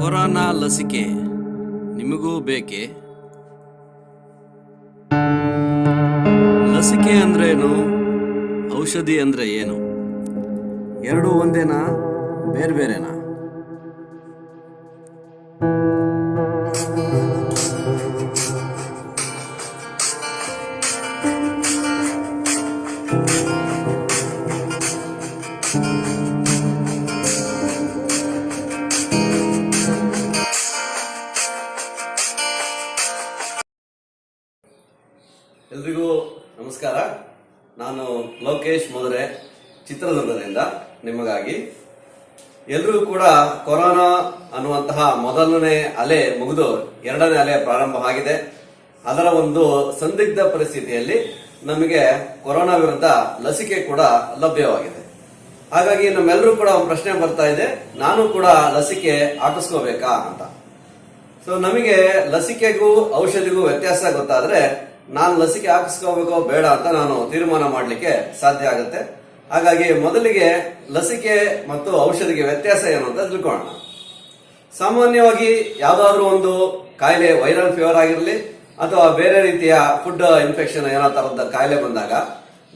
Corona ಲಸಿಕೆ ನಿಮಗೂ ಬೇಕೇ? ಲಸಿಕೆ ಅಂದ್ರೇನು? ಔಷಧಿ ಅಂದ್ರೆ ಏನು? ಎರಡು ಒಂದೇನಾ ಬೇರೆ ಬೇರೆನಾ ಎಲ್ರಿಗೂ ಕೂಡ ಕೊರೋನಾ ಅನ್ನುವಂತಹ ಮೊದಲನೇ ಅಲೆ ಮುಗಿದು ಎರಡನೇ ಅಲೆ ಪ್ರಾರಂಭ ಆಗಿದೆ. ಅದರ ಒಂದು ಸಂದಿಗ್ಧ ಪರಿಸ್ಥಿತಿಯಲ್ಲಿ ನಮಗೆ ಕೊರೋನಾ ವಿರುದ್ಧ ಲಸಿಕೆ ಕೂಡ ಲಭ್ಯವಾಗಿದೆ. ಹಾಗಾಗಿ ನಮ್ಮೆಲ್ಲರೂ ಕೂಡ ಒಂದು ಪ್ರಶ್ನೆ ಬರ್ತಾ ಇದೆ. ನಾನು ಕೂಡ ಲಸಿಕೆ ಹಾಕಿಸ್ಕೋಬೇಕಾ ಅಂತ. ಸೊ ನಮಗೆ ಲಸಿಕೆಗೂ ಔಷಧಿಗೂ ವ್ಯತ್ಯಾಸ ಗೊತ್ತಾದ್ರೆ ನಾನು ಲಸಿಕೆ ಹಾಕಿಸ್ಕೋಬೇಕೋ ಬೇಡ ಅಂತ ನಾನು ತೀರ್ಮಾನ ಮಾಡಲಿಕ್ಕೆ ಸಾಧ್ಯ ಆಗುತ್ತೆ. ಹಾಗಾಗಿ ಮೊದಲಿಗೆ ಲಸಿಕೆ ಮತ್ತು ಔಷಧಿಗೆ ವ್ಯತ್ಯಾಸ ಏನು ಅಂತ ತಿಳ್ಕೊಳ್ಳೋಣ. ಸಾಮಾನ್ಯವಾಗಿ ಯಾವ್ದಾದ್ರು ಒಂದು ಕಾಯಿಲೆ ವೈರಲ್ ಫೀವರ್ ಆಗಿರಲಿ ಅಥವಾ ಬೇರೆ ರೀತಿಯ ಫುಡ್ ಇನ್ಫೆಕ್ಷನ್ ಏನೋ ತರದ ಕಾಯಿಲೆ ಬಂದಾಗ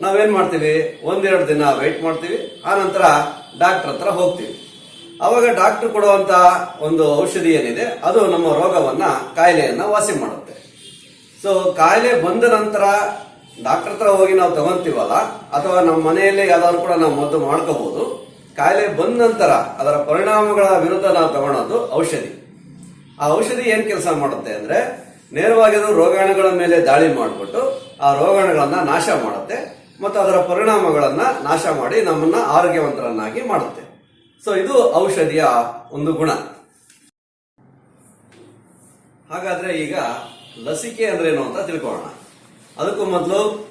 ನಾವೇನ್ ಮಾಡ್ತೀವಿ? ಒಂದೆರಡು ದಿನ ವೆಯ್ಟ್ ಮಾಡ್ತೀವಿ. ಆ ನಂತರ ಡಾಕ್ಟರ್ ಹತ್ರ ಹೋಗ್ತೀವಿ. ಅವಾಗ ಡಾಕ್ಟರ್ ಕೊಡುವಂತ ಒಂದು ಔಷಧಿ ಏನಿದೆ? ಅದು ನಮ್ಮ ರೋಗವನ್ನ, ಕಾಯಿಲೆಯನ್ನ ವಾಸಿ ಮಾಡುತ್ತೆ. ಸೊ ಕಾಯಿಲೆ ಬಂದ ನಂತರ ಡಾಕ್ಟರ್ ಹತ್ರ ಹೋಗಿ ನಾವು ತಗೊಂತೀವಲ್ಲ, ಅಥವಾ ನಮ್ಮ ಮನೆಯಲ್ಲೇ ಯಾವ್ದಾದ್ರು ಕೂಡ ನಾವು ಮದ್ದು ಮಾಡ್ಕೋಬಹುದು ಕಾಯಿಲೆ ಬಂದ ನಂತರ ಅದರ ಪರಿಣಾಮಗಳ ವಿರುದ್ಧ ನಾವು ತಗೊಳೋದು ಔಷಧಿ. ಆ ಔಷಧಿ ಏನ್ ಕೆಲಸ ಮಾಡುತ್ತೆ ಅಂದ್ರೆ, ನೇರವಾಗಿ ಅದು ರೋಗಾಣುಗಳ ಮೇಲೆ ದಾಳಿ ಮಾಡಿಬಿಟ್ಟು, ಆ ರೋಗಾಣುಗಳನ್ನ ನಾಶ ಮಾಡುತ್ತೆ, ಮತ್ತು ಅದರ ಪರಿಣಾಮಗಳನ್ನ ನಾಶ ಮಾಡಿ ನಮ್ಮನ್ನ ಆರೋಗ್ಯವಂತರನ್ನಾಗಿ ಮಾಡುತ್ತೆ. ಸೊ ಇದು ಔಷಧಿಯ ಒಂದು ಗುಣ. ಹಾಗಾದ್ರೆ ಈಗ ಲಸಿಕೆ ಅಂದ್ರೇನು ಅಂತ ತಿಳ್ಕೊಳ್ಳೋಣ. ಅದಕ್ಕೂ ಮೊದಲು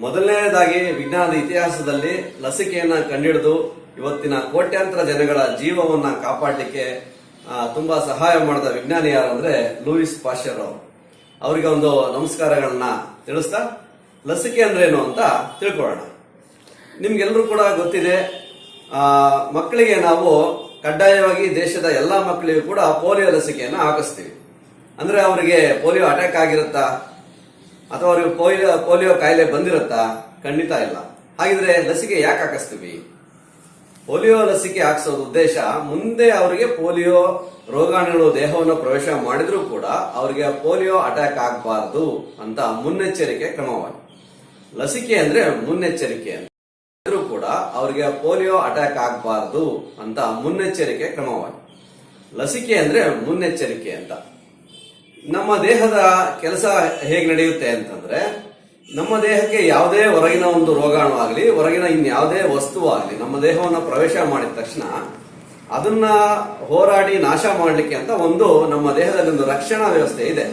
ಮೊದಲನೇದಾಗಿ ವಿಜ್ಞಾನದ ಇತಿಹಾಸದಲ್ಲಿ ಲಸಿಕೆಯನ್ನ ಕಂಡುಹಿಡಿದು ಇವತ್ತಿನ ಕೋಟ್ಯಾಂತರ ಜನಗಳ ಜೀವವನ್ನ ಕಾಪಾಡಲಿಕ್ಕೆ ತುಂಬಾ ಸಹಾಯ ಮಾಡಿದ ವಿಜ್ಞಾನಿ ಯಾರು ಅಂದ್ರೆ ಲೂಯಿಸ್ ಪಾಶ್ಚರ್ ಅವರು. ಅವರಿಗೆ ಒಂದು ನಮಸ್ಕಾರಗಳನ್ನ ತಿಳಿಸ್ತಾ, ಲಸಿಕೆ ಅಂದ್ರೇನು ಅಂತ ತಿಳ್ಕೊಳ್ಳೋಣ. ನಿಮ್ಗೆಲ್ಲರೂ ಕೂಡ ಗೊತ್ತಿದೆ ಮಕ್ಕಳಿಗೆ ನಾವು ಕಡ್ಡಾಯವಾಗಿ ದೇಶದ ಎಲ್ಲಾ ಮಕ್ಕಳಿಗೂ ಕೂಡ ಪೋಲಿಯೋ ಲಸಿಕೆಯನ್ನು ಹಾಕಿಸ್ತೀವಿ. ಅಂದ್ರೆ ಅವರಿಗೆ ಪೋಲಿಯೋ ಅಟ್ಯಾಕ್ ಆಗಿರುತ್ತಾ? ಅಥವಾ ಅವ್ರಿಗೆ ಪೋಲಿಯೋ ಪೋಲಿಯೋ ಕಾಯಿಲೆ ಬಂದಿರುತ್ತಾ? ಖಂಡಿತ ಇಲ್ಲ. ಹಾಗಿದ್ರೆ ಲಸಿಕೆ ಯಾಕೆ ಹಾಕಿಸ್ತೀವಿ? ಪೋಲಿಯೋ ಲಸಿಕೆ ಹಾಕಿಸೋದು ಉದ್ದೇಶ ಮುಂದೆ ಅವರಿಗೆ ಪೋಲಿಯೋ ರೋಗಾಣುಗಳು ದೇಹವನ್ನು ಪ್ರವೇಶ ಮಾಡಿದ್ರೂ ಕೂಡ ಅವರಿಗೆ ಪೋಲಿಯೋ ಅಟ್ಯಾಕ್ ಆಗಬಾರದು ಅಂತ ಮುನ್ನೆಚ್ಚರಿಕೆ ಕ್ರಮವಾಗಿ. ಲಸಿಕೆ ಅಂದ್ರೆ ಮುನ್ನೆಚ್ಚರಿಕೆ ಕೂಡ ಅವರಿಗೆ ಪೋಲಿಯೋ ಅಟ್ಯಾಕ್ ಆಗಬಾರದು ಅಂತ ಮುನ್ನೆಚ್ಚರಿಕೆ ಕ್ರಮವಾಗಿ. ಲಸಿಕೆ ಅಂದ್ರೆ ಮುನ್ನೆಚ್ಚರಿಕೆ ಅಂತ. ನಮ್ಮ ದೇಹದ ಕೆಲಸ ಹೇಗೆ ನಡೆಯುತ್ತೆ ಅಂತಂದ್ರೆ, ನಮ್ಮ ದೇಹಕ್ಕೆ ಯಾವುದೇ ಹೊರಗಿನ ಒಂದು ರೋಗಾಣು ಆಗಲಿ, ಹೊರಗಿನ ಇನ್ಯಾವುದೇ ವಸ್ತು ಆಗಲಿ, ನಮ್ಮ ದೇಹವನ್ನು ಪ್ರವೇಶ ಮಾಡಿದ ತಕ್ಷಣ ಅದನ್ನ ಹೋರಾಡಿ ನಾಶ ಮಾಡಲಿಕ್ಕೆ ಅಂತ ಒಂದು ನಮ್ಮ ದೇಹದಲ್ಲಿ ಒಂದು ರಕ್ಷಣಾ ವ್ಯವಸ್ಥೆ ಇದೆ.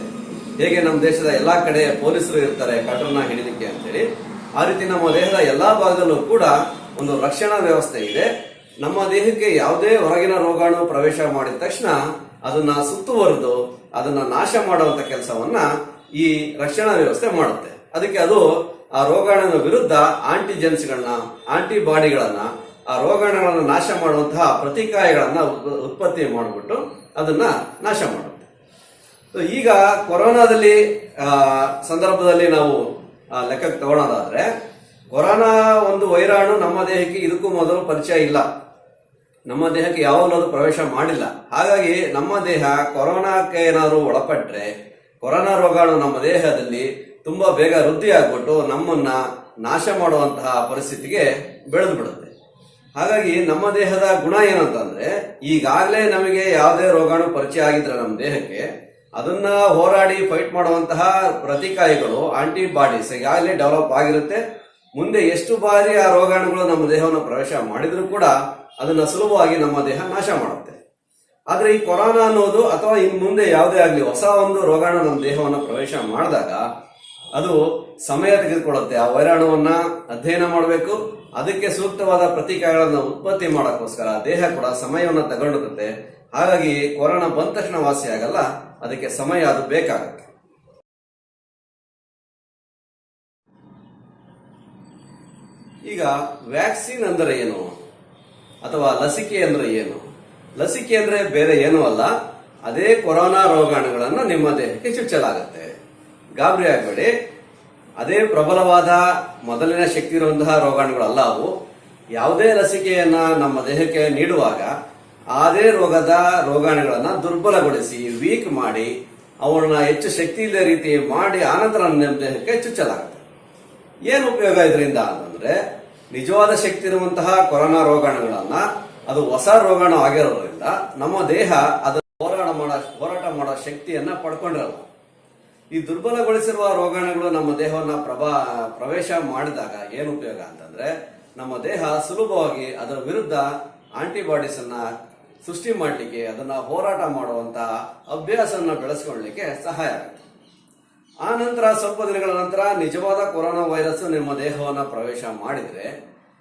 ಹೇಗೆ ನಮ್ಮ ದೇಶದ ಎಲ್ಲಾ ಕಡೆ ಪೊಲೀಸರು ಇರ್ತಾರೆ ಕಟರ್ನ ಹಿಡಿಲಿಕ್ಕೆ ಅಂತೇಳಿ, ಆ ರೀತಿ ನಮ್ಮ ದೇಹದ ಎಲ್ಲಾ ಭಾಗದಲ್ಲೂ ಕೂಡ ಒಂದು ರಕ್ಷಣಾ ವ್ಯವಸ್ಥೆ ಇದೆ. ನಮ್ಮ ದೇಹಕ್ಕೆ ಯಾವುದೇ ಹೊರಗಿನ ರೋಗಾಣು ಪ್ರವೇಶ ಮಾಡಿದ ತಕ್ಷಣ ಅದನ್ನ ಸುತ್ತುವರೆದು ಅದನ್ನ ನಾಶ ಮಾಡುವಂತ ಕೆಲಸವನ್ನ ಈ ರಕ್ಷಣಾ ವ್ಯವಸ್ಥೆ ಮಾಡುತ್ತೆ. ಅದಕ್ಕೆ ಅದು ಆ ರೋಗಾಣುವಿನ ವಿರುದ್ಧ ಆಂಟಿಜೆನ್ಸ್ಗಳನ್ನ ಆಂಟಿಬಾಡಿಗಳನ್ನ ಆ ರೋಗಾಣುಗಳನ್ನ ನಾಶ ಮಾಡುವಂತಹ ಪ್ರತಿಕಾಯಗಳನ್ನ ಉತ್- ಉತ್ಪತ್ತಿ ಮಾಡಿಬಿಟ್ಟು ಅದನ್ನ ನಾಶ ಮಾಡುತ್ತೆ. ಈಗ ಕೊರೋನಾದಲ್ಲಿ ಸಂದರ್ಭದಲ್ಲಿ ನಾವು ಲೆಕ್ಕಕ್ಕೆ ತಗೊಳ್ಳೋದಾದ್ರೆ ಕೊರೋನಾ ಒಂದು ವೈರಾಣು ನಮ್ಮ ದೇಹಕ್ಕೆ ಇದಕ್ಕೂ ಮೊದಲು ಪರಿಚಯ ಇಲ್ಲ. ನಮ್ಮ ದೇಹಕ್ಕೆ ಯಾವಾಗಲೂ ಪ್ರವೇಶ ಮಾಡಿಲ್ಲ. ಹಾಗಾಗಿ ನಮ್ಮ ದೇಹ ಕೊರೋನಾಕ್ಕೆ ಏನಾದರೂ ಒಳಪಟ್ಟರೆ ಕೊರೋನಾ ರೋಗಾಣು ನಮ್ಮ ದೇಹದಲ್ಲಿ ತುಂಬಾ ಬೇಗ ವೃದ್ಧಿಯಾಗ್ಬಿಟ್ಟು ನಮ್ಮನ್ನ ನಾಶ ಮಾಡುವಂತಹ ಪರಿಸ್ಥಿತಿಗೆ ಬೆಳೆದು ಬಿಡುತ್ತೆ ಹಾಗಾಗಿ ನಮ್ಮ ದೇಹದ ಗುಣ ಏನಂತಂದ್ರೆ, ಈಗಾಗಲೇ ನಮಗೆ ಯಾವುದೇ ರೋಗಾಣು ಪರಿಚಯ ಆಗಿದ್ರೆ ನಮ್ಮ ದೇಹಕ್ಕೆ, ಅದನ್ನ ಹೋರಾಡಿ ಫೈಟ್ ಮಾಡುವಂತಹ ಪ್ರತಿಕಾಯಿಗಳು ಆಂಟಿಬಾಡೀಸ್ ಈಗಾಗಲೇ ಡೆವಲಪ್ ಆಗಿರುತ್ತೆ. ಮುಂದೆ ಎಷ್ಟು ಬಾರಿ ಆ ರೋಗಾಣುಗಳು ನಮ್ಮ ದೇಹವನ್ನು ಪ್ರವೇಶ ಮಾಡಿದರೂ ಕೂಡ ಅದನ್ನ ಸುಲಭವಾಗಿ ನಮ್ಮ ದೇಹ ನಾಶ ಮಾಡುತ್ತೆ. ಆದ್ರೆ ಈ ಕೊರೋನಾ ಅನ್ನೋದು ಅಥವಾ ಇನ್ ಮುಂದೆ ಯಾವುದೇ ಆಗಲಿ ಹೊಸ ಒಂದು ರೋಗಾಣು ನಮ್ಮ ದೇಹವನ್ನು ಪ್ರವೇಶ ಮಾಡಿದಾಗ ಅದು ಸಮಯ ತೆಗೆದುಕೊಳ್ಳುತ್ತೆ. ಆ ವೈರಾಣುವನ್ನ ಅಧ್ಯಯನ ಮಾಡಬೇಕು. ಅದಕ್ಕೆ ಸೂಕ್ತವಾದ ಪ್ರತಿಕಾಯಗಳನ್ನು ಉತ್ಪತ್ತಿ ಮಾಡೋಕ್ಕೋಸ್ಕರ ದೇಹ ಕೂಡ ಸಮಯವನ್ನು ತಗೊಂಡಿರುತ್ತೆ ಹಾಗಾಗಿ ಕೊರೋನಾ ಬಂದ ತಕ್ಷಣ ವಾಸಿ ಆಗಲ್ಲ. ಅದಕ್ಕೆ ಸಮಯ ಅದು ಬೇಕಾಗುತ್ತೆ. ಈಗ ವ್ಯಾಕ್ಸಿನ್ ಅಂದರೆ ಏನು? ಅಥವಾ ಲಸಿಕೆ ಅಂದ್ರೆ ಏನು? ಲಸಿಕೆ ಅಂದ್ರೆ ಬೇರೆ ಏನೂ ಅಲ್ಲ. ಅದೇ ಕೊರೋನಾ ರೋಗಾಣುಗಳನ್ನು ನಿಮ್ಮ ದೇಹಕ್ಕೆ ಚುಚ್ಚಲಾಗುತ್ತೆ. ಗಾಬರಿ ಆಗಬೇಡಿ. ಅದೇ ಪ್ರಬಲವಾದ ಮೊದಲಿನ ಶಕ್ತಿ ಇರುವಂತಹ ರೋಗಾಣುಗಳಲ್ಲ ಅವು. ಯಾವುದೇ ಲಸಿಕೆಯನ್ನ ನಮ್ಮ ದೇಹಕ್ಕೆ ನೀಡುವಾಗ ಅದೇ ರೋಗದ ರೋಗಾಣುಗಳನ್ನ ದುರ್ಬಲಗೊಳಿಸಿ, ವೀಕ್ ಮಾಡಿ ಅವನ್ನ ಹೆಚ್ಚು ಶಕ್ತಿ ಇಲ್ಲದ ರೀತಿ ಮಾಡಿ, ಆನಂತರ ನಮ್ಮ ದೇಹಕ್ಕೆ ಚುಚ್ಚಲಾಗುತ್ತೆ. ಏನು ಉಪಯೋಗ ಇದರಿಂದ ಅಂತಂದ್ರೆ ನಿಜವಾದ ಶಕ್ತಿ ಇರುವಂತಹ ಕೊರೋನಾ ರೋಗಾಣುಗಳನ್ನ, ಅದು ಹೊಸ ರೋಗಾಣು ಆಗಿರೋದ್ರಿಂದ ನಮ್ಮ ದೇಹ ಅದನ್ನ ಹೋರಾಟ ಮಾಡೋ ಹೋರಾಟ ಮಾಡೋ ಶಕ್ತಿಯನ್ನ ಪಡ್ಕೊಂಡಿರಲ್ಲ ಈ ದುರ್ಬಲಗೊಳಿಸಿರುವ ರೋಗಾಣುಗಳು ನಮ್ಮ ದೇಹವನ್ನ ಪ್ರಭಾ, ಪ್ರವೇಶ ಮಾಡಿದಾಗ ಏನು ಉಪಯೋಗ ಅಂತಂದ್ರೆ, ನಮ್ಮ ದೇಹ ಸುಲಭವಾಗಿ ಅದರ ವಿರುದ್ಧ ಆಂಟಿಬಾಡೀಸ್ ಅನ್ನ ಸೃಷ್ಟಿ ಮಾಡಲಿಕ್ಕೆ, ಅದನ್ನ ಹೋರಾಟ ಮಾಡುವಂತಹ ಅಭ್ಯಾಸವನ್ನ ಬೆಳೆಸ್ಕೊಳ್ಳಿಕ್ಕೆ ಸಹಾಯ ಆಗುತ್ತೆ. ಆ ನಂತರ ಸ್ವಲ್ಪ ದಿನಗಳ ನಂತರ ನಿಜವಾದ ಕೊರೋನಾ ವೈರಸ್ ನಿಮ್ಮ ದೇಹವನ್ನ ಪ್ರವೇಶ ಮಾಡಿದ್ರೆ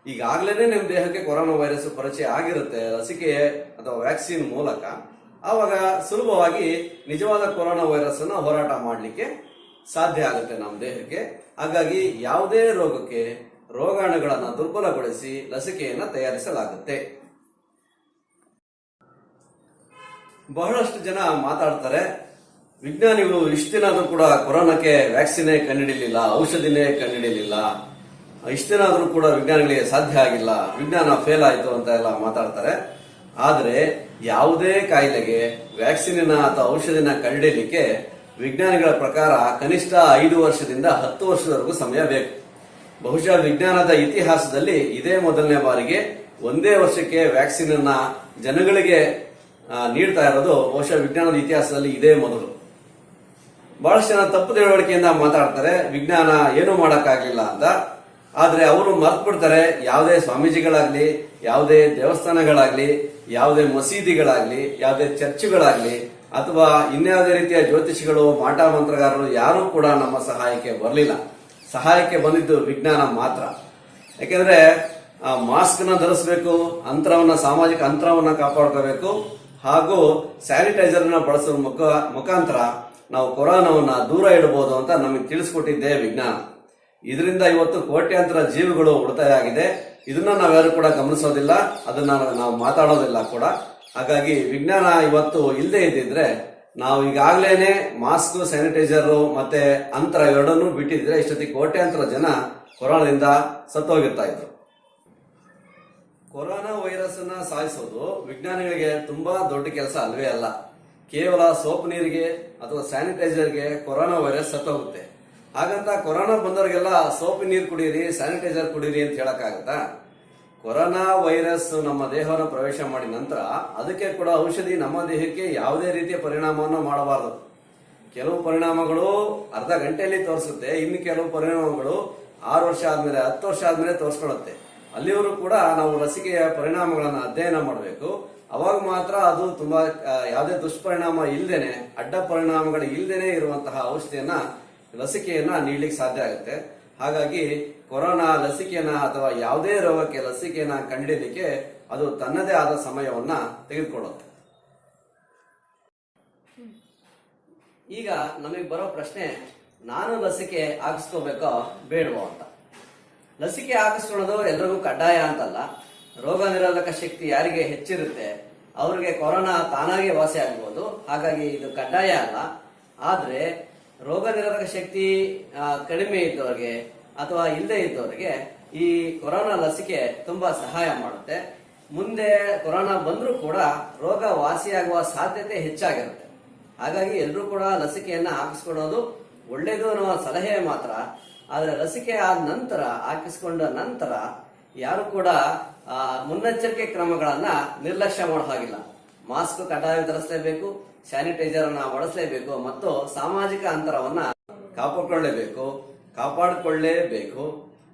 ಈಗಾಗಲೇ ನಿಮ್ಮ ದೇಹಕ್ಕೆ ಕೊರೋನಾ ವೈರಸ್ ಪರಿಚಯ ಆಗಿರುತ್ತೆ, ಲಸಿಕೆ ಅಥವಾ ವ್ಯಾಕ್ಸಿನ್ ಮೂಲಕ. ಆವಾಗ ಸುಲಭವಾಗಿ ನಿಜವಾದ ಕೊರೋನಾ ವೈರಸ್ ಅನ್ನ ಹೋರಾಟ ಮಾಡಲಿಕ್ಕೆ ಸಾಧ್ಯ ಆಗುತ್ತೆ ನಮ್ಮ ದೇಹಕ್ಕೆ. ಹಾಗಾಗಿ ಯಾವುದೇ ರೋಗಕ್ಕೆ ರೋಗಾಣುಗಳನ್ನು ದುರ್ಬಲಗೊಳಿಸಿ ಲಸಿಕೆಯನ್ನು ತಯಾರಿಸಲಾಗುತ್ತೆ. ಬಹಳಷ್ಟು ಜನ ಮಾತಾಡ್ತಾರೆ ವಿಜ್ಞಾನಿಗಳು ಇಷ್ಟು ದಿನ ಕೂಡ ಕೊರೋನಾಕ್ಕೆ ವ್ಯಾಕ್ಸಿನೇ ಕಂಡುಹಿಡಿಯಲಿಲ್ಲ ಔಷಧಿನೇ ಕಂಡುಹಿಡಿಯಲಿಲ್ಲ ಇಷ್ಟು ದಿನ ಆದ್ರೂ ಕೂಡ ವಿಜ್ಞಾನಿಗಳಿಗೆ ಸಾಧ್ಯ ಆಗಿಲ್ಲ. ವಿಜ್ಞಾನ ಫೇಲ್ ಆಯಿತು ಅಂತ ಎಲ್ಲ ಮಾತಾಡ್ತಾರೆ. ಆದರೆ ಯಾವುದೇ ಕಾಯಿಲೆಗೆ ವ್ಯಾಕ್ಸಿನಿನ ಅಥವಾ ಔಷಧಿನ ಕಂಡುಹಿಡಿಯಲಿಕ್ಕೆ ವಿಜ್ಞಾನಿಗಳ ಪ್ರಕಾರ ಕನಿಷ್ಠ ಐದು ವರ್ಷದಿಂದ ಹತ್ತು ವರ್ಷದವರೆಗೂ ಸಮಯ ಬೇಕು. ಬಹುಶಃ ವಿಜ್ಞಾನದ ಇತಿಹಾಸದಲ್ಲಿ ಇದೇ ಮೊದಲನೇ ಬಾರಿಗೆ ಒಂದೇ ವರ್ಷಕ್ಕೆ ವ್ಯಾಕ್ಸಿನ್ ಜನಗಳಿಗೆ ನೀಡ್ತಾ ಇರೋದು ಬಹುಶಃ ವಿಜ್ಞಾನದ ಇತಿಹಾಸದಲ್ಲಿ ಇದೇ ಮೊದಲು. ಬಹಳಷ್ಟು ಜನ ತಪ್ಪು ತಿಳುವಳಿಕೆಯಿಂದ ಮಾತಾಡ್ತಾರೆ, ವಿಜ್ಞಾನ ಏನು ಮಾಡೋಕ್ಕಾಗಿಲ್ಲ ಅಂತ. ಆದರೆ ಅವರು ಮರ್ತು ಬಿಡ್ತಾರೆ ಯಾವುದೇ ಸ್ವಾಮೀಜಿಗಳಾಗ್ಲಿ, ಯಾವುದೇ ದೇವಸ್ಥಾನಗಳಾಗ್ಲಿ, ಯಾವುದೇ ಮಸೀದಿಗಳಾಗ್ಲಿ, ಯಾವುದೇ ಚರ್ಚ್ಗಳಾಗ್ಲಿ, ಅಥವಾ ಇನ್ಯಾವುದೇ ರೀತಿಯ ಜ್ಯೋತಿಷಿಗಳು, ಮಾಟ ಮಂತ್ರಗಾರರು ಯಾರೂ ಕೂಡ ನಮ್ಮ ಸಹಾಯಕ್ಕೆ ಬರಲಿಲ್ಲ. ಸಹಾಯಕ್ಕೆ ಬಂದಿದ್ದು ವಿಜ್ಞಾನ ಮಾತ್ರ. ಯಾಕೆಂದ್ರೆ, ಆ ಮಾಸ್ಕ್ನ ಧರಿಸಬೇಕು, ಅಂತರವನ್ನು, ಸಾಮಾಜಿಕ ಅಂತರವನ್ನು ಕಾಪಾಡ್ಕೋಬೇಕು, ಹಾಗೂ ಸ್ಯಾನಿಟೈಸರ್ನ ಬಳಸುವ ಮುಖ, ಮುಖಾಂತರ ನಾವು ಕೊರೋನಾವನ್ನ ದೂರ ಇಡಬಹುದು ಅಂತ ನಮಗೆ ತಿಳಿಸ್ಕೊಟ್ಟಿದ್ದೆ ವಿಜ್ಞಾನ. ಇದರಿಂದ ಇವತ್ತು ಕೋಟ್ಯಾಂತರ ಜೀವಿಗಳು ಉಳಿತಾಯ ಆಗಿದೆ ಇದನ್ನ ನಾವ್ಯಾರು ಕೂಡ ಗಮನಿಸೋದಿಲ್ಲ. ಅದನ್ನ ನಾವು ಮಾತಾಡೋದಿಲ್ಲ ಕೂಡ. ಹಾಗಾಗಿ ವಿಜ್ಞಾನ ಇವತ್ತು ಇಲ್ಲದೆ ಇದ್ದಿದ್ರೆ, ನಾವು ಈಗಾಗಲೇ ಮಾಸ್ಕ್, ಸ್ಯಾನಿಟೈಸರ್ ಮತ್ತೆ ಅಂತರ ಎರಡನ್ನೂ ಬಿಟ್ಟಿದ್ರೆ ಇಷ್ಟೊತ್ತಿಗೆ ಕೋಟ್ಯಾಂತರ ಜನ ಕೊರೋನಾದಿಂದ ಸತ್ತೋಗಿರ್ತಾ ಇದ್ರು. ಕೊರೋನಾ ವೈರಸ್ ಅನ್ನ ಸಾಯಿಸೋದು ವಿಜ್ಞಾನಿಗಳಿಗೆ ತುಂಬಾ ದೊಡ್ಡ ಕೆಲಸ ಅಲ್ವೇ ಅಲ್ಲ. ಕೇವಲ ಸೋಪ್ ನೀರಿಗೆ ಅಥವಾ ಸ್ಯಾನಿಟೈಸರ್ಗೆ ಕೊರೋನಾ ವೈರಸ್ ಸತ್ತೋಗುತ್ತೆ. ಹಾಗಂತ ಕೊರೋನಾ ಬಂದವರಿಗೆಲ್ಲ ಸೋಪ್ ನೀರು ಕುಡಿಯಿರಿ ಸ್ಯಾನಿಟೈಸರ್ ಕುಡಿಯಿರಿ ಅಂತ ಹೇಳಕ್ಕಾಗತ್ತಾ? ಕೊರೋನಾ ವೈರಸ್ ನಮ್ಮ ದೇಹವನ್ನು ಪ್ರವೇಶ ಮಾಡಿದ ನಂತರ ಅದಕ್ಕೆ ಕೂಡ ಔಷಧಿ ನಮ್ಮ ದೇಹಕ್ಕೆ ಯಾವುದೇ ರೀತಿಯ ಪರಿಣಾಮವನ್ನು ಮಾಡಬಾರದು. ಕೆಲವು ಪರಿಣಾಮಗಳು ಅರ್ಧ ಗಂಟೆಯಲ್ಲಿ ತೋರಿಸುತ್ತೆ, ಇನ್ನು ಕೆಲವು ಪರಿಣಾಮಗಳು ಆರು ವರ್ಷ ಆದ್ಮೇಲೆ, ಹತ್ತು ವರ್ಷ ಆದ್ಮೇಲೆ ತೋರಿಸ್ಕೊಳ್ಳುತ್ತೆ. ಅಲ್ಲಿವರು ಕೂಡ ನಾವು ಲಸಿಕೆಯ ಪರಿಣಾಮಗಳನ್ನು ಅಧ್ಯಯನ ಮಾಡಬೇಕು. ಅವಾಗ ಮಾತ್ರ ಅದು ತುಂಬಾ ಯಾವುದೇ ದುಷ್ಪರಿಣಾಮ ಇಲ್ಲದೇನೆ ಅಡ್ಡ ಪರಿಣಾಮಗಳು ಇಲ್ಲದೇನೆ ಇರುವಂತಹ ಔಷಧಿಯನ್ನ ಲಸಿಕೆಯನ್ನ ನೀಡ್ಲಿಕ್ಕೆ ಸಾಧ್ಯ ಆಗುತ್ತೆ. ಹಾಗಾಗಿ ಕೊರೋನಾ ಲಸಿಕೆಯನ್ನ ಅಥವಾ ಯಾವುದೇ ರೋಗಕ್ಕೆ ಲಸಿಕೆಯನ್ನ ಕಂಡಿಲಿಕ್ಕೆ ಅದು ತನ್ನದೇ ಆದ ಸಮಯವನ್ನ ತೆಗೆದುಕೊಳ್ಳುತ್ತೆ. ಈಗ ನಮಗೆ ಬರೋ ಪ್ರಶ್ನೆ, ನಾನು ಲಸಿಕೆ ಹಾಕಿಸ್ಕೋಬೇಕೋ ಬೇಡವೋ ಅಂತ. ಲಸಿಕೆ ಹಾಕಿಸ್ಕೊಳ್ಳೋದು ಎಲ್ರಿಗೂ ಕಡ್ಡಾಯ ಅಂತಲ್ಲ. ರೋಗ ನಿರೋಧಕ ಶಕ್ತಿ ಯಾರಿಗೆ ಹೆಚ್ಚಿರುತ್ತೆ, ಅವರಿಗೆ ಕೊರೋನಾ ತಾನಾಗೆ ವಾಸಿ ಆಗ್ಬೋದು. ಹಾಗಾಗಿ ಇದು ಕಡ್ಡಾಯ ಅಲ್ಲ. ಆದ್ರೆ ರೋಗ ನಿರೋಧಕ ಶಕ್ತಿ ಕಡಿಮೆ ಇದ್ದವರಿಗೆ ಅಥವಾ ಇಲ್ಲದೆ ಇದ್ದವರಿಗೆ ಈ ಕೊರೋನಾ ಲಸಿಕೆ ತುಂಬಾ ಸಹಾಯ ಮಾಡುತ್ತೆ. ಮುಂದೆ ಕೊರೋನಾ ಬಂದರೂ ಕೂಡ ರೋಗ ವಾಸಿಯಾಗುವ ಸಾಧ್ಯತೆ ಹೆಚ್ಚಾಗಿರುತ್ತೆ. ಹಾಗಾಗಿ ಎಲ್ಲರೂ ಕೂಡ ಲಸಿಕೆಯನ್ನ ಹಾಕಿಸ್ಕೊಳ್ಳೋದು ಒಳ್ಳೆಯದು ಅನ್ನೋ ಸಲಹೆ ಮಾತ್ರ. ಆದರೆ ಲಸಿಕೆ ಆದ ನಂತರ, ಹಾಕಿಸ್ಕೊಂಡ ನಂತರ ಯಾರು ಕೂಡ ಮುನ್ನೆಚ್ಚರಿಕೆ ಕ್ರಮಗಳನ್ನ ನಿರ್ಲಕ್ಷ್ಯ ಮಾಡೋ ಹಾಗಿಲ್ಲ. ಮಾಸ್ಕ್ ಕಡ್ಡಾಯ ಧರಿಸಲೇಬೇಕು ಸ್ಯಾನಿಟೈಸರ್ ಅನ್ನ ಬಳಸಲೇಬೇಕು, ಮತ್ತು ಸಾಮಾಜಿಕ ಅಂತರವನ್ನ ಕಾಪಾಡಿಕೊಳ್ಳಲೇಬೇಕು ಕಾಪಾಡಿಕೊಳ್ಳಲೇಬೇಕು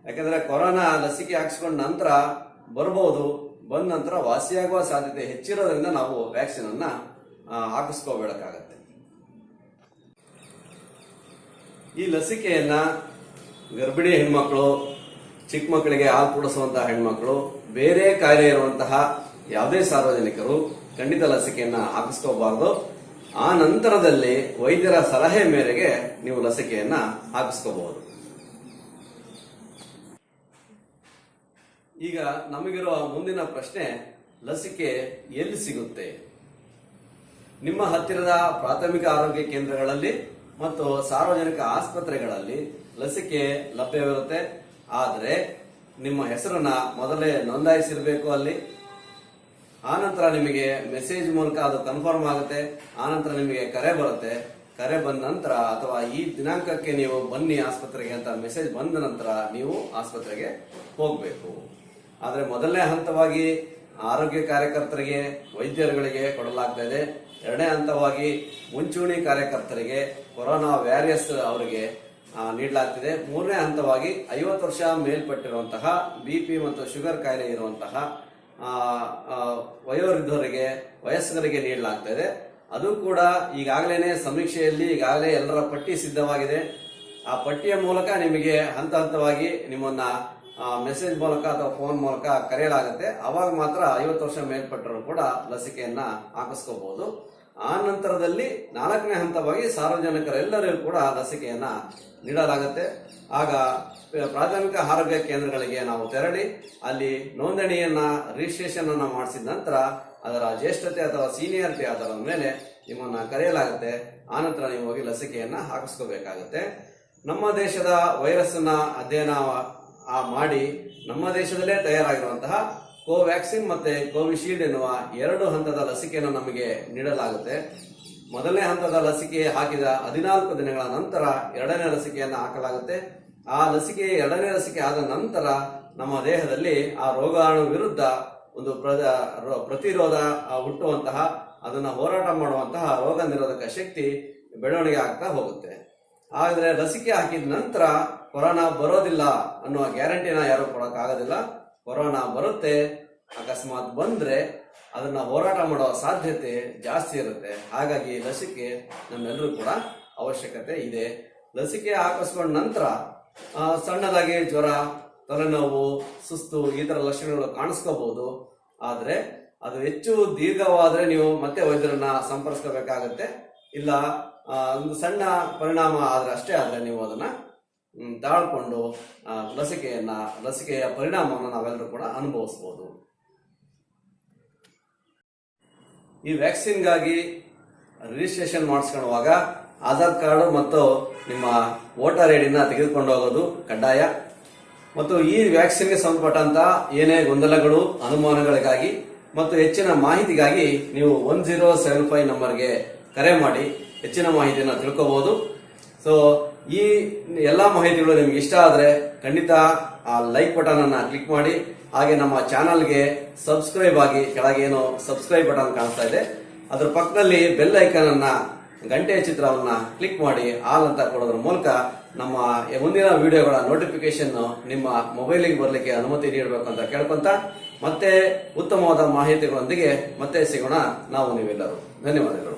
ಯಾಕಂದ್ರೆ ಕೊರೋನಾ ಲಸಿಕೆ ಹಾಕಿಸಿಕೊಂಡ ನಂತರ ಬರಬಹುದು ಬಂದ ನಂತರ ವಾಸಿಯಾಗುವ ಸಾಧ್ಯತೆ ಹೆಚ್ಚಿರೋದ್ರಿಂದ ನಾವು ವ್ಯಾಕ್ಸಿನ್ ಅನ್ನ ಹಾಕಿಸ್ಕೋಬೇಕಾಗತ್ತೆ ಈ ಲಸಿಕೆಯನ್ನ ಗರ್ಭಿಣಿ ಹೆಣ್ಮಕ್ಳು ಚಿಕ್ಕ ಮಕ್ಕಳಿಗೆ ಹಾಲು ಕುಡಿಸುವಂತಹ ಹೆಣ್ಮಕ್ಳು, ಬೇರೆ ಕಾಯಿಲೆ ಇರುವಂತಹ ಯಾವುದೇ ಸಾರ್ವಜನಿಕರು ಖಂಡಿತ ಲಸಿಕೆಯನ್ನ ಹಾಕಿಸ್ಕೋಬಾರದು. ಆ ನಂತರದಲ್ಲಿ ವೈದ್ಯರ ಸಲಹೆ ಮೇರೆಗೆ ನೀವು ಲಸಿಕೆಯನ್ನ ಹಾಕಿಸ್ಕೋಬಹುದು. ಈಗ ನಮಗಿರುವ ಮುಂದಿನ ಪ್ರಶ್ನೆ, ಲಸಿಕೆ ಎಲ್ಲಿ ಸಿಗುತ್ತೆ? ನಿಮ್ಮ ಹತ್ತಿರದ ಪ್ರಾಥಮಿಕ ಆರೋಗ್ಯ ಕೇಂದ್ರಗಳಲ್ಲಿ ಮತ್ತು ಸಾರ್ವಜನಿಕ ಆಸ್ಪತ್ರೆಗಳಲ್ಲಿ ಲಸಿಕೆ ಲಭ್ಯವಿರುತ್ತೆ. ಆದರೆ ನಿಮ್ಮ ಹೆಸರನ್ನ ಮೊದಲೇ ನೋಂದಾಯಿಸಿರಬೇಕು ಅಲ್ಲಿ. ಆನಂತರ ನಿಮಗೆ ಮೆಸೇಜ್ ಮೂಲಕ ಅದು ಕನ್ಫರ್ಮ್ ಆಗುತ್ತೆ. ಆನಂತರ ನಿಮಗೆ ಕರೆ ಬರುತ್ತೆ. ಕರೆ ಬಂದ ನಂತರ ಅಥವಾ ಈ ದಿನಾಂಕಕ್ಕೆ ನೀವು ಬನ್ನಿ ಆಸ್ಪತ್ರೆಗೆ ಅಂತ ಮೆಸೇಜ್ ಬಂದ ನಂತರ ನೀವು ಆಸ್ಪತ್ರೆಗೆ ಹೋಗಬೇಕು. ಆದರೆ ಮೊದಲನೇ ಹಂತವಾಗಿ ಆರೋಗ್ಯ ಕಾರ್ಯಕರ್ತರಿಗೆ, ವೈದ್ಯರುಗಳಿಗೆ ಕೊಡಲಾಗ್ತಾ ಇದೆ. ಎರಡನೇ ಹಂತವಾಗಿ ಮುಂಚೂಣಿ ಕಾರ್ಯಕರ್ತರಿಗೆ, ಕೊರೋನಾ ವ್ಯಾರಿಯಸ್ ಅವರಿಗೆ ನೀಡಲಾಗ್ತಿದೆ. ಮೂರನೇ ಹಂತವಾಗಿ ಐವತ್ತು ವರ್ಷ ಮೇಲ್ಪಟ್ಟಿರುವಂತಹ ಬಿ ಪಿ ಮತ್ತು ಶುಗರ್ ಕಾಯಿಲೆ ಇರುವಂತಹ ವಯೋವೃದ್ಧರಿಗೆ, ವಯಸ್ಕರಿಗೆ ನೀಡಲಾಗ್ತಾ ಇದೆ. ಅದು ಕೂಡ ಈಗಾಗಲೇ ಸಮೀಕ್ಷೆಯಲ್ಲಿ ಈಗಾಗಲೇ ಎಲ್ಲರ ಪಟ್ಟಿ ಸಿದ್ಧವಾಗಿದೆ. ಆ ಪಟ್ಟಿಯ ಮೂಲಕ ನಿಮಗೆ ಹಂತ ಹಂತವಾಗಿ ನಿಮ್ಮನ್ನ ಮೆಸೇಜ್ ಮೂಲಕ ಅಥವಾ ಫೋನ್ ಮೂಲಕ ಕರೆಯಲಾಗುತ್ತೆ. ಅವಾಗ ಮಾತ್ರ ಐವತ್ತು ವರ್ಷ ಮೇಲ್ಪಟ್ಟರು ಕೂಡ ಲಸಿಕೆಯನ್ನ ಹಾಕಿಸ್ಕೋಬಹುದು. ಆ ನಂತರದಲ್ಲಿ ನಾಲ್ಕನೇ ಹಂತವಾಗಿ ಸಾರ್ವಜನಿಕರೆಲ್ಲರಿಗೂ ಕೂಡ ಲಸಿಕೆಯನ್ನ ನೀಡಲಾಗುತ್ತೆ. ಆಗ ಪ್ರಾಥಮಿಕ ಆರೋಗ್ಯ ಕೇಂದ್ರಗಳಿಗೆ ನಾವು ತೆರಳಿ, ಅಲ್ಲಿ ನೋಂದಣಿಯನ್ನ ರಿಜಿಸ್ಟ್ರೇಷನ್ ಅನ್ನ ಮಾಡಿಸಿದ ನಂತರ ಅದರ ಜ್ಯೇಷ್ಠತೆ ಅಥವಾ ಸೀನಿಯರಿಟಿ ಆಧಾರದ ಮೇಲೆ ನಿಮ್ಮನ್ನ ಕರೆಯಲಾಗುತ್ತೆ. ಆನಂತರ ನೀವು ಹೋಗಿ ಲಸಿಕೆಯನ್ನ ಹಾಕಿಸ್ಕೋಬೇಕಾಗುತ್ತೆ. ನಮ್ಮ ದೇಶದ ವೈರಸ್ ಅನ್ನ ಅಧ್ಯಯನ ಮಾಡಿ ನಮ್ಮ ದೇಶದಲ್ಲೇ ತಯಾರಾಗಿರುವಂತಹ ಕೋವ್ಯಾಕ್ಸಿನ್ ಮತ್ತೆ ಕೋವಿಶೀಲ್ಡ್ ಎನ್ನುವ ಎರಡು ಹಂತದ ಲಸಿಕೆಯನ್ನು ನಮಗೆ ನೀಡಲಾಗುತ್ತೆ. ಮೊದಲನೇ ಹಂತದ ಲಸಿಕೆ ಹಾಕಿದ ಹದಿನಾಲ್ಕು ದಿನಗಳ ನಂತರ ಎರಡನೇ ಲಸಿಕೆಯನ್ನು ಹಾಕಲಾಗುತ್ತೆ. ಆ ಲಸಿಕೆ ಎರಡನೇ ಲಸಿಕೆ ಆದ ನಂತರ ನಮ್ಮ ದೇಹದಲ್ಲಿ ಆ ರೋಗಾಣು ವಿರುದ್ಧ ಒಂದು ಪ್ರತಿರೋಧ ಹುಟ್ಟುವಂತಹ, ಅದನ್ನ ಹೋರಾಟ ಮಾಡುವಂತಹ ರೋಗ ನಿರೋಧಕ ಶಕ್ತಿ ಬೆಳವಣಿಗೆ ಆಗ್ತಾ ಹೋಗುತ್ತೆ. ಆದರೆ ಲಸಿಕೆ ಹಾಕಿದ ನಂತರ ಕೊರೋನಾ ಬರೋದಿಲ್ಲ ಅನ್ನುವ ಗ್ಯಾರಂಟಿನ ಯಾರು ಕೊಡೋಕ್ಕಾಗೋದಿಲ್ಲ. ಕೊರೋನಾ ಬರುತ್ತೆ, ಅಕಸ್ಮಾತ್ ಬಂದ್ರೆ ಅದನ್ನ ಹೋರಾಟ ಮಾಡೋ ಸಾಧ್ಯತೆ ಜಾಸ್ತಿ ಇರುತ್ತೆ. ಹಾಗಾಗಿ ಲಸಿಕೆ ನಮ್ಮೆಲ್ಲರೂ ಕೂಡ ಅವಶ್ಯಕತೆ ಇದೆ. ಲಸಿಕೆ ಹಾಕಿಸ್ಕೊಂಡ ನಂತರ ಸಣ್ಣದಾಗಿ ಜ್ವರ, ತಲೆನೋವು, ಸುಸ್ತು ಈ ತರ ಲಕ್ಷಣಗಳು ಕಾಣಿಸ್ಕೋಬಹುದು ಆದ್ರೆ ಅದು ಹೆಚ್ಚು ದೀರ್ಘವಾದ್ರೆ ನೀವು ಮತ್ತೆ ವೈದ್ಯರನ್ನ ಸಂಪರ್ಕಿಸಬೇಕಾಗತ್ತೆ ಇಲ್ಲ ಒಂದು ಸಣ್ಣ ಪರಿಣಾಮ ಆದ್ರೆ ಅಷ್ಟೇ ಆದ್ರೆ ನೀವು ಅದನ್ನ ತಾಳ್ಕೊಂಡು ಲಸಿಕೆಯನ್ನ, ಲಸಿಕೆಯ ಪರಿಣಾಮವನ್ನು ನಾವೆಲ್ಲರೂ ಕೂಡ ಅನುಭವಿಸಬಹುದು ಈ ವ್ಯಾಕ್ಸಿನ್ಗಾಗಿ ರಿಜಿಸ್ಟ್ರೇಷನ್ ಮಾಡಿಸ್ಕೊಳ್ಳುವಾಗ ಆಧಾರ್ ಕಾರ್ಡು ಮತ್ತು ನಿಮ್ಮ ವೋಟರ್ ಐಡಿನ ತೆಗೆದುಕೊಂಡು ಹೋಗೋದು ಕಡ್ಡಾಯ. ಮತ್ತು ಈ ವ್ಯಾಕ್ಸಿನ್ಗೆ ಸಂಬಂಧಪಟ್ಟಂತ ಏನೇ ಗೊಂದಲಗಳು, ಅನುಮಾನಗಳಿಗಾಗಿ ಮತ್ತು ಹೆಚ್ಚಿನ ಮಾಹಿತಿಗಾಗಿ ನೀವು ಒನ್ ಜೀರೋ ಸೆವೆನ್ ಫೈವ್ ನಂಬರ್ಗೆ ಕರೆ ಮಾಡಿ ಹೆಚ್ಚಿನ ಮಾಹಿತಿಯನ್ನು ತಿಳ್ಕೋಬಹುದು ಸೊ ಈ ಎಲ್ಲ ಮಾಹಿತಿಗಳು ನಿಮ್ಗೆ ಇಷ್ಟ ಆದ್ರೆ ಖಂಡಿತ ಆ ಲೈಕ್ ಬಟನ್ ಅನ್ನ ಕ್ಲಿಕ್ ಮಾಡಿ. ಹಾಗೆ ನಮ್ಮ ಚಾನಲ್ಗೆ ಸಬ್ಸ್ಕ್ರೈಬ್ ಆಗಿ ಕೆಳಗೆ ಏನೋ ಸಬ್ಸ್ಕ್ರೈಬ್ ಬಟನ್ ಕಾಣಿಸ್ತಾ ಇದೆ. ಅದ್ರ ಪಕ್ಕದಲ್ಲಿ ಬೆಲ್ ಐಕನ್ ಅನ್ನ ಗಂಟೆಯ ಚಿತ್ರವನ್ನ ಕ್ಲಿಕ್ ಮಾಡಿ. ಆಲ್ ಅಂತ ಕೊಡೋದ್ರ ಮೂಲಕ ನಮ್ಮ ಮುಂದಿನ ವಿಡಿಯೋಗಳ ನೋಟಿಫಿಕೇಶನ್ ನಿಮ್ಮ ಮೊಬೈಲಿಗೆ ಬರಲಿಕ್ಕೆ ಅನುಮತಿ ನೀಡಬೇಕು ಅಂತ ಕೇಳ್ಕೊಂತ ಮತ್ತೆ ಉತ್ತಮವಾದ ಮಾಹಿತಿಗಳೊಂದಿಗೆ ಮತ್ತೆ ಸಿಗೋಣ. ನಾವು ನೀವೆಲ್ಲರೂ. ಧನ್ಯವಾದಗಳು.